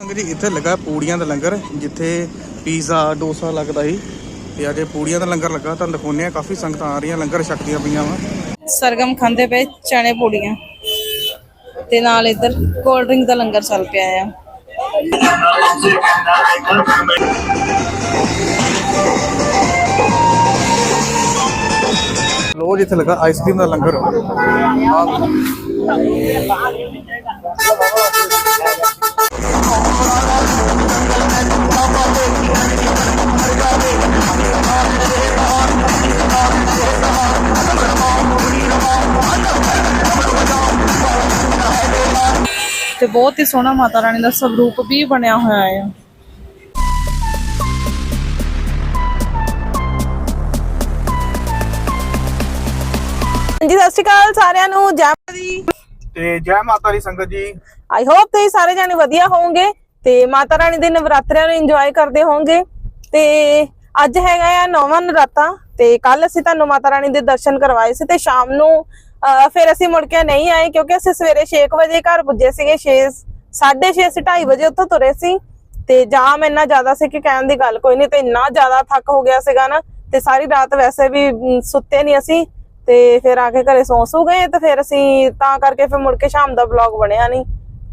ਜੀ ਇੱਥੇ ਲੱਗਾ ਪੂੜੀਆਂ ਦਾ ਲੰਗਰ ਜਿੱਥੇ ਪੀਜ਼ਾ ਡੋਸਾ ਲੱਗਦਾ ਸੀ। ਤੇ ਅੱਜ ਇਹ ਪੂੜੀਆਂ ਦਾ ਲੰਗਰ ਲੱਗਾ। ਤੁਹਾਨੂੰ ਦਿਖਾਉਂਦੇ ਆ ਕਾਫੀ ਸੰਗਤਾਂ ਆ ਰਹੀਆਂ ਲੰਗਰ ਛਕਦੀਆਂ ਪਈਆਂ ਵਾ। ਸਰਗਮ ਖਾਂਦੇ ਪਏ ਚਣੇ ਪੂੜੀਆਂ। ਤੇ ਨਾਲ ਇੱਧਰ ਕੋਲਡ ਡਰਿੰਕ ਦਾ ਲੰਗਰ ਚੱਲ ਪਿਆ ਆ। ਰੋਜ਼ ਇੱਥੇ ਲੱਗਾ ਆਈਸਕ੍ਰੀਮ ਦਾ ਲੰਗਰ। ਆਹ ਤੇ ਬਹੁਤ ਹੀ ਸੋਹਣਾ ਮਾਤਾ ਰਾਣੀ ਦਾ ਸਰੂਪ ਵੀ ਬਣਿਆ ਹੋਇਆ ਆ ਜੀ ਸਤਿ ਸ਼੍ਰੀ ਅਕਾਲ ਸਾਰਿਆਂ ਨੂੰ। ਜੈ ਮਾਤਾ ਦੀ ਤੇ ਜੈ ਮਾਤਾ ਦੀ ਸੰਗਤ ਜੀ। ਆਈ ਹੋਪ ਤੁਸੀਂ ਸਾਰੇ ਜਾਣੇ ਵਧੀਆ ਹੋਵੋਗੇ। ਤੇ ਮਾਤਾ ਰਾਣੀ ਦੇ ਨਵਰਾਤਰਿਆਂ ਨੂੰ ਇੰਜੋਏ ਕਰਦੇ ਹੋਵੋਗੇ। ਤੇ ਅੱਜ ਹੈਗਾ ਆ ਨੌਵਾਂ ਨਰਾਤਾ ਤੇ ਕੱਲ ਅਸੀਂ ਤੁਹਾਨੂੰ ਮਾਤਾ ਰਾਣੀ ਦੇ ਦਰਸ਼ਨ ਕਰਵਾਏ ਸੀ ਤੇ ਸ਼ਾਮ ਨੂੰ ਅਹ, ਫਿਰ ਅਸੀਂ ਮੁੜ ਕੇ ਨਹੀਂ ਆਏ ਕਿਉਂਕਿ ਅਸੀਂ ਸਵੇਰੇ 6 ਵਜੇ ਘਰ ਪੁੱਜੇ ਸੀਗੇ 6 6:30 ਅਸੀਂ 2:30 ਵਜੇ ਉੱਥੋਂ ਤੁਰੇ ਸੀ। ਤੇ ਜਾਮ ਇੰਨਾ ਜ਼ਿਆਦਾ ਸੀ ਕਿ ਕਹਿਣ ਦੀ ਗੱਲ ਕੋਈ ਨਹੀਂ ਤੇ ਇੰਨਾ ਜ਼ਿਆਦਾ ਥੱਕ ਹੋ ਗਿਆ ਸੀਗਾ ਨਾ ਤੇ ਸਾਰੀ ਰਾਤ ਵੈਸੇ ਵੀ ਸੁੱਤੇ ਨਹੀਂ ਅਸੀਂ। ਤੇ ਫਿਰ ਆ ਕੇ ਘਰੇ ਸੌਂ ਸੂ ਗਏ ਤੇ ਫਿਰ ਅਸੀਂ ਤਾਂ ਕਰਕੇ ਫਿਰ ਮੁੜ ਕੇ ਸ਼ਾਮ ਦਾ ਵਲੌਗ ਬਣਿਆ ਨਹੀਂ।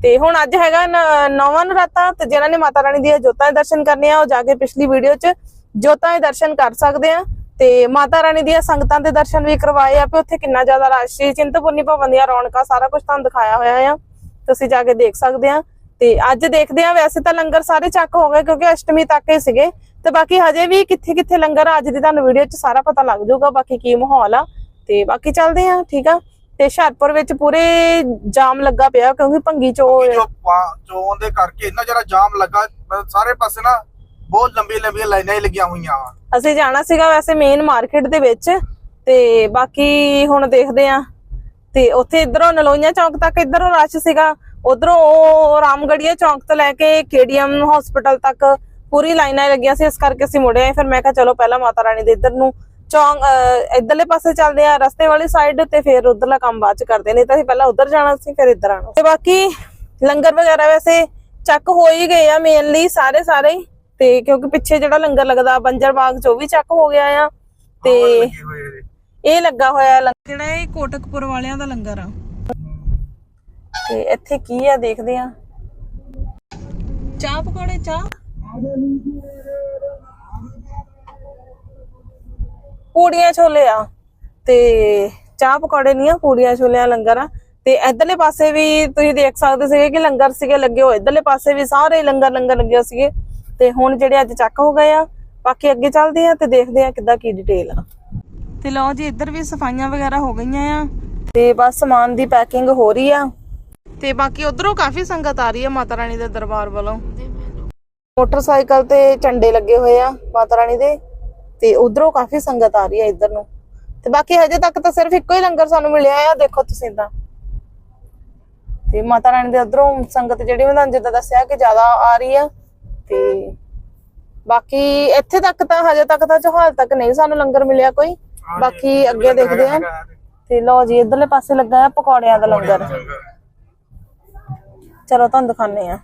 ਤੇ ਹੁਣ ਅੱਜ ਹੈਗਾ ਨ- ਨੌਵਾਂ ਨਰਾਤਾ ਤੇ ਜਿਨ੍ਹਾਂ ਨੇ ਮਾਤਾ ਰਾਣੀ ਦੀਆਂ ਜੋਤਾਂ ਦੇ ਦਰਸ਼ਨ ਕਰਨੇ ਆ ਉਹ ਜਾ ਕੇ ਪਿਛਲੀ ਵੀਡੀਓ 'ਚ ਜੋਤਾਂ ਦੇ ਦਰਸ਼ਨ ਕਰ ਸਕਦੇ ਆ ਤੇ ਮਾਤਾ ਰਾਣੀ ਦੀਆਂ ਸੰਗਤਾਂ ਦੇ ਦਰਸ਼ਨ ਵੀ ਕਰਵਾਏ ਆ ਵੀ ਉੱਥੇ ਕਿੰਨਾ ਜ਼ਿਆਦਾ ਰਸ਼ ਸੀ। ਚਿੰਤਪੁਰਨੀ ਭਵਨ ਦੀਆਂ ਰੌਣਕਾਂ ਸਾਰਾ ਕੁਝ ਤੁਹਾਨੂੰ ਦਿਖਾਇਆ ਹੋਇਆ ਆ ਤੁਸੀਂ ਜਾ ਕੇ ਦੇਖ ਸਕਦੇ ਆ। ਤੇ ਅੱਜ ਦੇਖਦੇ ਆ ਵੈਸੇ ਤਾਂ ਲੰਗਰ ਸਾਰੇ ਚੱਕ ਹੋ ਗਏ ਕਿਉਂਕਿ ਅਸ਼ਟਮੀ ਤੱਕ ਹੀ ਸੀਗੇ ਤੇ ਬਾਕੀ ਹਜੇ ਵੀ ਕਿੱਥੇ ਕਿੱਥੇ ਲੰਗਰ ਆ, ਅੱਜ ਦੀ ਤੁਹਾਨੂੰ ਵੀਡੀਓ 'ਚ ਸਾਰਾ ਪਤਾ ਲੱਗ ਜਾਊਗਾ ਬਾਕੀ ਕੀ ਮਾਹੌਲ ਆ। ਤੇ ਬਾਕੀ ਚੱਲਦੇ ਆ ਠੀਕ ਆ? ਤੇ ਹੁਸ਼ਿਆਰਪੁਰ ਵਿੱਚ ਪੂਰੇ ਜਾਮ ਲੱਗਾ ਪਿਆ ਕਿਉਂਕਿ ਭੰਗੀ ਚੋ ਚੋਣ ਦੇ ਕਰਕੇ ਇੰਨਾ ਜਿਹੜਾ ਜਾਮ ਲੱਗਾ ਸਾਰੇ ਪਾਸੇ ਨਾ ਬਹੁਤ ਲੰਬੀ ਲੰਬੀਆਂ ਲਾਈਨਾਂ ਹੀ ਲੱਗੀਆਂ ਹੋਈਆਂ ਵਾ। ਅਸੀਂ ਜਾਣਾ ਸੀਗਾ ਵੈਸੇ ਮੇਨ ਮਾਰਕੀਟ ਦੇ ਵਿੱਚ ਤੇ ਬਾਕੀ ਹੁਣ ਦੇਖਦੇ ਆ ਤੇ ਉੱਥੇ ਇਧਰੋਂ ਨਲੋਈਆਂ ਚੌਂਕ ਤੱਕ ਇਧਰੋਂ ਰਸ਼ ਸੀਗਾ ਉਧਰੋਂ ਉਹ ਰਾਮਗੜੀਆ ਚੌਂਕ ਤੋਂ ਲੈ ਕੇ ਕੇਡੀਐਮ ਹਸਪੀਟਲ ਤੱਕ ਪੂਰੀ ਲਾਈਨਾਂ ਲੱਗੀਆਂ ਸੀ ਇਸ ਕਰਕੇ ਅਸੀਂ ਮੁੜੇ ਆਏ ਫਿਰ ਮੈਂ ਕਿਹਾ ਚਲੋ ਪਹਿਲਾਂ ਮਾਤਾ ਰਾਣੀ ਦੇ ਇੱਧਰ ਨੂੰ ਅਹ, ਇੱਧਰਲੇ ਪਾਸੇ ਚੱਲਦੇ ਆ ਰਸਤੇ ਵਾਲੀ ਸਾਈਡ ਤੇ ਫਿਰ ਉਧਰਲਾ ਕੰਮ ਬਾਅਦ ਚ ਕਰਦੇ ਨੇ ਤਾਂ ਅਸੀਂ ਪਹਿਲਾਂ ਉਧਰ ਜਾਣਾ ਸੀ ਫਿਰ ਇੱਧਰ ਆਣਾ ਤੇ ਬਾਕੀ ਲੰਗਰ ਵਗੈਰਾ ਵੈਸੇ ਚੱਕ ਹੋ ਹੀ ਗਏ ਆ ਮੇਨਲੀ ਸਾਰੇ ਸਾਰੇ ਹੀ। ਤੇ ਕਿਉਂਕਿ ਪਿੱਛੇ ਜਿਹੜਾ ਲੰਗਰ ਲੱਗਦਾ ਬੰਜਰ ਬਾਗ ਚ ਉਹ ਵੀ ਚੱਕ ਹੋ ਗਿਆ ਆ ਤੇ। ਇਹ ਲੱਗਾ ਹੋਇਆ ਲੰਗਰ ਜਿਹੜਾ ਇਹ ਕੋਟਕਪੁਰ ਵਾਲਿਆਂ ਦਾ ਲੰਗਰ ਆ ਤੇ ਇੱਥੇ ਕੀ ਆ ਦੇਖਦੇ ਆ ਚਾਹ ਪਕੌੜੇ ਚਾਹ ਪੂੜੀਆਂ ਛੋਲੇ ਆ ਤੇ ਚਾਹ ਪਕੌੜੇ ਨਹੀਂ ਆ ਪੂੜੀਆਂ ਛੋਲਿਆਂ, ਲੰਗਰ। ਆ ਤੇ ਇਧਰਲੇ ਪਾਸੇ ਵੀ ਤੁਸੀਂ ਦੇਖ ਸਕਦੇ ਸੀਗੇ ਕਿ ਲੰਗਰ ਸੀਗੇ, ਲੱਗੇ ਹੋਏ। ਇਧਰਲੇ ਪਾਸੇ ਵੀ ਸਾਰੇ ਲੰਗਰ ਲੰਗਰ ਲੱਗੇ ਸੀਗੇ। ਤੇ ਹੁਣ ਜਿਹੜੇ ਅੱਜ ਚੱਕ ਹੋ ਗਏ ਆ, ਬਾਕੀ ਅੱਗੇ ਚੱਲਦੇ ਆ ਤੇ ਦੇਖਦੇ ਆ ਕਿੱਦਾਂ ਕੀ ਡਿਟੇਲ ਆ। ਤੇ ਲਓ ਜੀ, ਇੱਧਰ ਵੀ ਸਫਾਈਆਂ ਵਗੈਰਾ ਹੋ ਗਈਆਂ ਆ। ਤੇ ਬਸ ਸਮਾਨ ਦੀ ਪੈਕਿੰਗ ਹੋ ਰਹੀ ਆ। ਤੇ ਬਾਕੀ ਉਧਰੋਂ ਕਾਫੀ ਸੰਗਤ ਆ ਰਹੀ ਆ ਮਾਤਾ ਰਾਣੀ ਦੇ ਦਰਬਾਰ ਵੱਲੋਂ। ਮੋਟਰਸਾਈਕਲ ਤੇ ਝੰਡੇ ਲੱਗੇ ਹੋਏ ਆ ਮਾਤਾ ਰਾਣੀ ਦੇ। ਤੇ ਉਧਰੋਂ ਕਾਫੀ ਸੰਗਤ ਆ ਰਹੀ ਆ ਇੱਧਰ ਨੂੰ। ਤੇ ਬਾਕੀ ਹਜੇ ਤੱਕ ਤਾਂ ਸਿਰਫ ਇੱਕੋ ਹੀ ਲੰਗਰ ਸਾਨੂੰ ਮਿਲਿਆ ਆ ਦੇਖੋ ਤੁਸੀਂ ਤਾਂ। ਤੇ ਮਾਤਾ ਰਾਣੀ ਦੇ ਉਧਰੋਂ ਸੰਗਤ ਜਿਹੜੀ ਮੈਂ ਤੁਹਾਨੂੰ ਜਿੱਦਾਂ ਦੱਸਿਆ ਕਿ ਜ਼ਿਆਦਾ ਆ ਰਹੀ ਆ ਤੇ ਬਾਕੀ ਇੱਥੇ ਤੱਕ ਤਾਂ ਹਜੇ ਤੱਕ ਤਾਂ ਚੌਹਾਲ ਤੱਕ ਨਹੀਂ ਸਾਨੂੰ ਲੰਗਰ ਮਿਲਿਆ ਕੋਈ। ਬਾਕੀ ਅੱਗੇ ਦੇਖਦੇ ਆ। ਤੇ। ਲਓ ਜੀ ਇਧਰਲੇ ਪਾਸੇ ਲੱਗਾ ਆ ਪਕੌੜਿਆਂ ਦਾ ਲੰਗਰ। ਚਲੋ ਤੁਹਾਨੂੰ ਦਿਖਾਣੇ ਆ।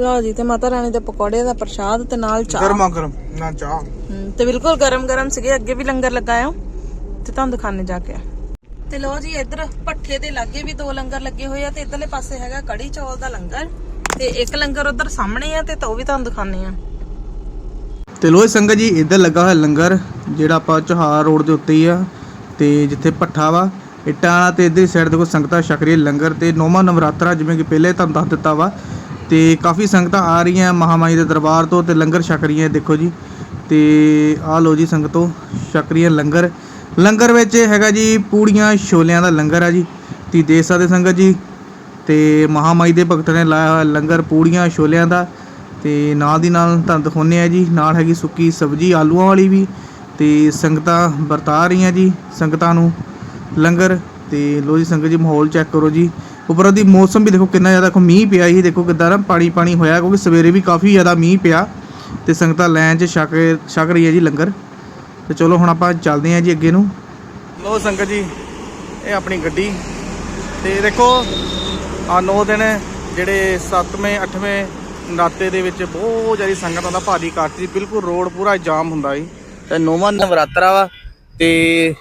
ਲਓ ਜੀ ਤੇ ਮਾਤਾ ਰਾਣੀ ਦੇ ਪਕੌੜੇ ਦਾ ਪ੍ਰਸ਼ਾਦ ਤੇ ਨਾਲ ਚਾਹ। ਗਰਮਾ ਗਰਮ ਨਾ ਚਾਹ। ਹਮ, ਤੇ ਬਿਲਕੁਲ ਗਰਮ ਗਰਮ ਸੀਗੇ ਅੱਗੇ ਵੀ ਲੰਗਰ ਲੱਗਾ ਆ ਤੇ ਤੁਹਾਨੂੰ ਦਿਖਾਣੇ ਜਾ ਕੇ ਤੇ ਲਓ ਜੀ, ਇੱਧਰ ਪੱਠੇ ਦੇ ਲਾਗੇ ਵੀ ਦੋ ਲੰਗਰ ਲੱਗੇ ਹੋਏ ਆ ਤੇ ਇੱਧਰਲੇ ਪਾਸੇ ਹੈਗਾ ਕੜੀ ਚੌਲ ਦਾ ਲੰਗਰ ਤੇ ਇੱਕ ਲੰਗਰ ਉਧਰ ਸਾਹਮਣੇ ਆ ਤੇ ਉਹ ਵੀ ਤੁਹਾਨੂੰ ਦਿਖਾਣੇ ਆ। ਤੇ ਲੋਏ ਸੰਗਤ ਜੀ, ਇੱਧਰ ਲੱਗਾ ਹੋਇਆ ਲੰਗਰ ਜਿਹੜਾ ਆਪਾਂ ਚੋਹਾਰ ਰੋਡ ਦੇ ਉੱਤੇ ਹੀ ਆ ਤੇ ਜਿੱਥੇ ਭੱਠਾ ਵਾ। ਇੱਟਾਂ ਤੇ ਇੱਧਰ ਸਾਈਡ ਦੇਖੋ, ਸੰਗਤਾਂ ਛਕ ਰਹੀ ਲੰਗਰ ਤੇ। ਨੌਵਾਂ ਨਵਰਾਤਰਾ ਜਿਵੇਂ ਕਿ ਪਹਿਲੇ ਤੁਹਾਨੂੰ ਦੱਸ ਦਿੱਤਾ ਵਾ ਤੇ ਕਾਫੀ ਸੰਗਤਾਂ ਆ ਰਹੀਆਂ ਮਹਾਮਾਈ ਦੇ ਦਰਬਾਰ ਤੋਂ ਤੇ ਲੰਗਰ ਛਕ ਰਹੀਆਂ, ਦੇਖੋ ਜੀ। ਤੇ ਆ ਲੋ ਜੀ, ਸੰਗਤੋ, ਛਕ ਰਹੀਆਂ ਲੰਗਰ। ਲੰਗਰ ਵਿੱਚ ਹੈਗਾ ਜੀ ਪੂੜੀਆਂ ਛੋਲਿਆਂ ਦਾ ਲੰਗਰ ਆ ਜੀ ਤੁਸੀਂ ਦੇਖ ਸਕਦੇ ਸੰਗਤ ਜੀ। ਤੇ ਮਹਾਮਾਈ ਦੇ ਭਗਤ ਨੇ ਲਾਇਆ ਹੋਇਆ ਲੰਗਰ ਪੂੜੀਆਂ ਛੋਲਿਆਂ ਦਾ। ਤੇ ਨਾਲ ਦੀ ਨਾਲ ਤੁਹਾਨੂੰ ਦਿਖਾਉਂਦੇ ਆ ਜੀ, ਨਾਲ ਹੈਗੀ ਸੁੱਕੀ ਸਬਜ਼ੀ, ਆਲੂਆਂ ਵਾਲੀ ਵੀ। ਤੇ ਸੰਗਤਾਂ ਵਰਤਾ ਰਹੀਆਂ ਜੀ ਸੰਗਤਾਂ ਨੂੰ ਲੰਗਰ। ਤੇ ਲੋ ਜੀ ਸੰਗਤ ਜੀ ਮਾਹੌਲ ਚੈੱਕ ਕਰੋ ਜੀ। ਉੱਪਰੋਂ ਦੀ ਮੌਸਮ ਵੀ ਦੇਖੋ ਕਿੰਨਾ ਜ਼ਿਆਦਾ ਦੇਖੋ ਮੀਂਹ ਪਿਆ ਸੀ, ਦੇਖੋ ਕਿੱਦਾਂ ਨਾ ਪਾਣੀ ਪਾਣੀ ਹੋਇਆ, ਕਿਉਂਕਿ ਸਵੇਰੇ ਵੀ ਕਾਫੀ ਜ਼ਿਆਦਾ ਮੀਂਹ ਪਿਆ। ਤੇ ਸੰਗਤਾਂ ਲੈਣ 'ਚ ਛਕ ਛਕ ਰਹੀ ਹੈ ਜੀ ਲੰਗਰ। ਤੇ ਚਲੋ ਹੁਣ ਆਪਾਂ ਚੱਲਦੇ ਹਾਂ ਜੀ ਅੱਗੇ ਨੂੰ। ਲੋ ਸੰਗਤ ਜੀ ਇਹ ਆਪਣੀ ਗੱਡੀ। ਤੇ ਦੇਖੋ ਆ 9 ਦਿਨ ਜਿਹੜੇ 7ਵੇਂ 8ਵੇਂ ਨਰਾਤੇ ਦੇ ਵਿੱਚ ਬਹੁਤ ਜ਼ਿਆਦਾ ਸੰਗਤਾਂ ਦਾ ਭਾਰੀ ਇਕੱਠ ਸੀ ਬਿਲਕੁਲ ਰੋਡ ਪੂਰਾ ਜਾਮ ਹੁੰਦਾ ਸੀ ਤੇ ਨੌਵਾਂ ਨਵਰਾਤਰਾ ਵਾ। ਤੇ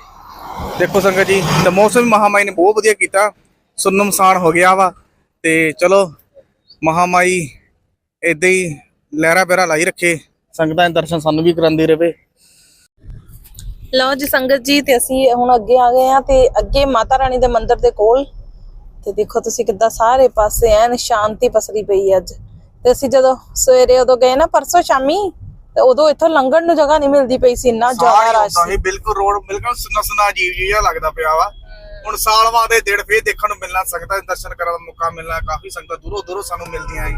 ਦੇਖੋ ਸੰਗਤ ਜੀ ਤੇ ਮੌਸਮ ਵੀ ਮਹਾਮਾਈ ਨੇ ਬਹੁਤ ਵਧੀਆ ਕੀਤਾ। ਸੁੰਨਮਸਾਨ ਹੋ ਗਿਆ ਵਾ। ਤੇ ਚਲੋ ਮਹਾਮਾਈ ਇਦਾਂ ਹੀ ਲਹਿਰਾ ਬਹਿਰਾ ਲਾਈ ਰੱਖੇ। ਸੰਗਤਾਂ ਦੇ ਦਰਸ਼ਨ ਸਾਨੂੰ ਵੀ ਕਰਾਉਂਦੇ ਰਵੇ ਲਓ ਜੀ ਸੰਗਤ ਜੀ ਤੇ ਅਸੀਂ ਹੁਣ ਅੱਗੇ ਆ ਗਏ ਆ ਤੇ ਅੱਗੇ ਮਾਤਾ ਰਾਣੀ ਦੇ ਮੰਦਿਰ ਦੇ ਕੋਲ। ਤੇ ਦੇਖੋ ਤੁਸੀਂ ਕਿੱਦਾਂ ਸਾਰੇ ਪਾਸੇ ਐਨ ਸ਼ਾਂਤੀ ਪਸਰੀ ਪਈ ਹੈ ਅੱਜ। ਤੇ ਅਸੀਂ ਜਦੋਂ ਸਵੇਰੇ ਉਦੋਂ ਗਏ ਨਾ ਪਰਸੋਂ ਸ਼ਾਮੀ ਤੇ ਉਦੋਂ ਇੱਥੋਂ ਲੰਘਣ ਨੂੰ ਜਗ੍ਹਾ ਨਹੀਂ ਮਿਲਦੀ ਪਈ ਸੀ ਇੰਨਾ ਜ਼ਿਆਦਾ ਰਸ਼। ਸੀ ਬਿਲਕੁਲ ਰੋਡ ਬਿਲਕੁਲ ਸੁੰਨਾ ਸੁੰਨਾ ਅਜੀਬ ਜਿਹਾ ਲੱਗਦਾ ਪਿਆ ਵਾ। ਹੁਣ ਸਾਲ ਬਾਅਦ ਇਹ ਦਿਨ ਫੇਰ ਦੇਖਣ ਨੂੰ ਮਿਲਣਾ ਸੰਗਤਾਂ ਦਰਸ਼ਨ ਕਰਨ ਦਾ ਮੌਕਾ ਮਿਲਣਾ ਕਾਫੀ ਸੰਗਤਾਂ ਦੂਰੋਂ ਦੂਰੋਂ ਸਾਨੂੰ ਮਿਲਦੀਆਂ ਸੀ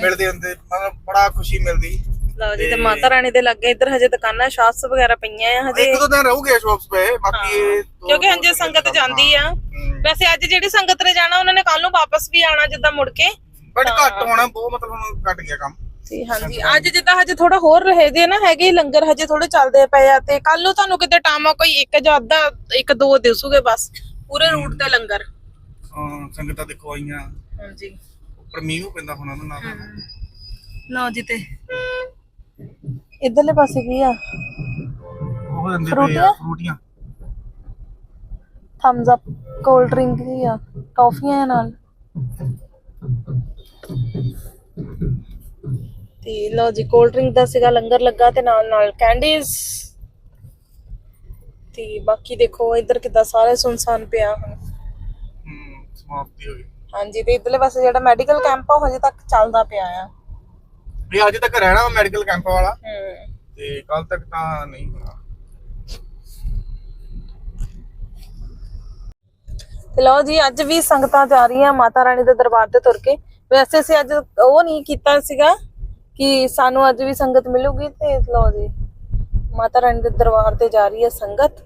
ਮਿਲਦੇ ਹੁੰਦੇ ਮਤਲਬ ਬੜਾ ਖੁਸ਼ੀ ਮਿਲਦੀ। ਲਓ ਜੀ ਤੇ ਮਾਤਾ ਰਾਣੀ ਦੇ ਲੱਗੇ ਇੱਧਰ ਹਜੇ ਦੁਕਾਨਾਂ ਸ਼ਾਪਸ ਵਗੈਰਾ ਪਈਆਂ ਆ ਹਜੇ। ਇੱਕ ਦੋ ਦਿਨ ਰਹੂਗੇ ਸ਼ੌਪਸ ਪਏ ਬਾਕੀ ਇਹ ਦੋ- ਕਿਉਂਕਿ ਹੰਜੇ ਸੰਗਤ ਜਾਂਦੀ ਆ। ਵੈਸੇ ਅੱਜ ਜਿਹੜੀ ਸੰਗਤ ਨੇ ਜਾਣਾ ਉਹਨਾਂ ਨੇ ਕੱਲ ਨੂੰ ਵਾਪਸ ਵੀ ਆਣਾ ਜਿੱਦਾਂ ਮੁੜ ਕੇ। ਬਟ ਘੱਟ ਹੋਣਾ ਬਹੁਤ ਮਤਲਬ ਹੁਣ ਘੱਟ ਗਿਆ ਕੰਮ। ਤੇ ਹਾਂਜੀ ਅੱਜ ਜਿੱਦਾਂ ਹਜੇ ਥੋੜਾ ਹੋਰ ਰਹੇ ਜੇ ਨਾ ਹੈਗੇ ਲੰਗਰ ਹਜੇ ਥੋੜੇ ਚੱਲਦੇ ਪਏ ਆ ਤੇ ਕੱਲ ਨੂੰ ਤੁਹਾਨੂੰ ਕਿਤੇ ਟਾਮਾ ਕੋਈ ਇੱਕ ਜਾਂ ਅੱਧਾ ਇੱਕ ਦੋ ਦਿਸੂਗੇ ਬਸ ਪੂਰੇ ਰੂਟ ਤੇ ਲੰਗਰ। ਹਾਂ, ਸੰਗਤਾਂ ਦੇਖੋ ਆਈਆਂ। ਹਾਂਜੀ। ਉੱਪਰ ਮੀਂਹ ਪੈਂਦਾ ਹੋਣਾ ਉਹਨਾਂ ਨਾਲ ਲਓ ਜੀ ਤੇ। ਇਧਰਲੇ ਪਾਸੇ ਕੀ ਆ? ਉਹ ਦਿੰਦੇ ਪਏ ਫਰੂਟੀਆਂ? ਆ ਫਰੂਟੀਆਂ? ਥੰਬਸ ਅਪ ਕੋਲਡ ਡਰਿੰਕ ਕੀ ਆ ਟੌਫੀਆਂ ਆ ਨਾਲ। ਤੇ ਲਓ ਜੀ ਕੋਲਡ ਡਰਿੰਕ ਦਾ ਸੀਗਾ ਲੰਗਰ ਲੱਗਾ ਤੇ ਨਾਲ ਨਾਲ ਕੈਂਡੀਜ਼ ਤੇ ਬਾਕੀ ਦੇਖੋ ਇੱਧਰ ਕਿੱਦਾਂ ਸਾਰੇ ਸੁਨਸਾਨ ਪਿਆ ਹੁਣ। ਹੂੰ ਸਮਾਪਤੀ ਹੋ ਗਈ। ਹਾਂਜੀ ਤੇ ਇਧਰਲੇ ਪਾਸੇ ਜਿਹੜਾ ਮੈਡੀਕਲ ਕੈਂਪ ਆ ਉਹ ਹਜੇ ਤੱਕ ਚੱਲਦਾ ਪਿਆ ਆ। ਇਹ ਅੱਜ ਤੱਕ ਰਹਿਣਾ ਮੈਡੀਕਲ ਕੈਂਪ ਵਾਲਾ। ਤੇ ਕੱਲ ਤੱਕ ਤਾਂ ਨਹੀਂ ਹੋਣਾ। ਤੇ ਲਓ ਜੀ ਅੱਜ ਵੀ ਸੰਗਤਾਂ ਜਾ ਰਹੀਆਂ ਮਾਤਾ ਰਾਣੀ ਦੇ ਦਰਬਾਰ ਤੇ ਤੁਰ ਕੇ। ਵੈਸੇ ਅਸੀਂ ਅੱਜ ਉਹ ਨਹੀਂ ਕੀਤਾ ਸੀਗਾ ਕਿ ਸਾਨੂੰ ਅੱਜ ਵੀ ਸੰਗਤ ਮਿਲੂਗੀ ਤੇ ਲਓ ਜੀ ਮਾਤਾ ਰਾਣੀ ਦੇ ਦਰਬਾਰ ਤੇ ਜਾ ਰਹੀ ਹੈ ਸੰਗਤ।